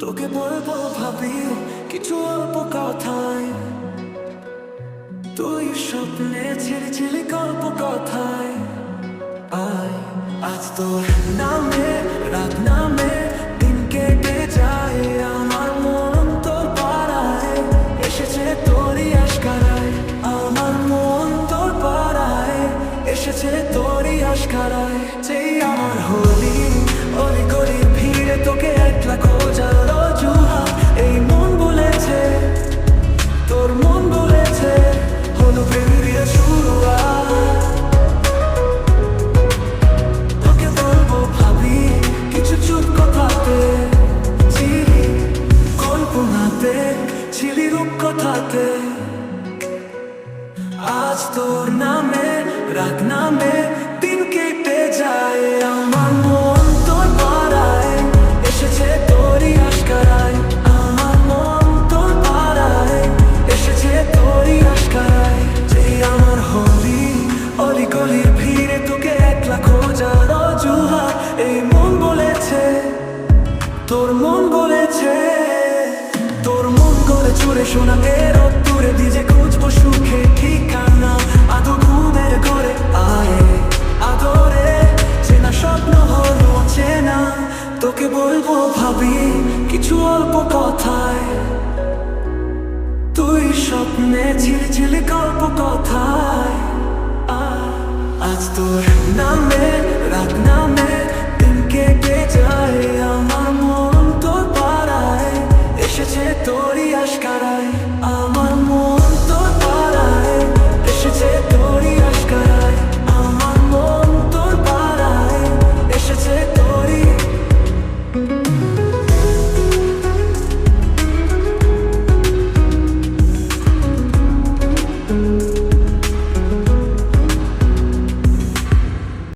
তোকে বলব ভাবি, কিছু অল্প কথায়। তুই স্বপ্নে ছিলি ছিলি গল্প কথায়। আয়, আজ তোর নামে, রাত নামে, দিন কেটে যায়, আমার মন তোর পাড়ায়। এসেছে তোরই আশকারায়, আমার মন তোর পাড়ায়। এসেছে তোরই আশকারায় কথাতে আজ তোর নামে রাত নামে করে শোনা, এর দিজে খুঁজবো সুখে ঠিকানা। আদো ঘুমের আয়ে, আদরে চেনা স্বপ্ন হলো চেনা। তোকে বলব ভাবি, কিছু অল্প কথায়। তুই স্বপ্নে ঝিলি ঝিলি গল্প কথায়। আজ তোর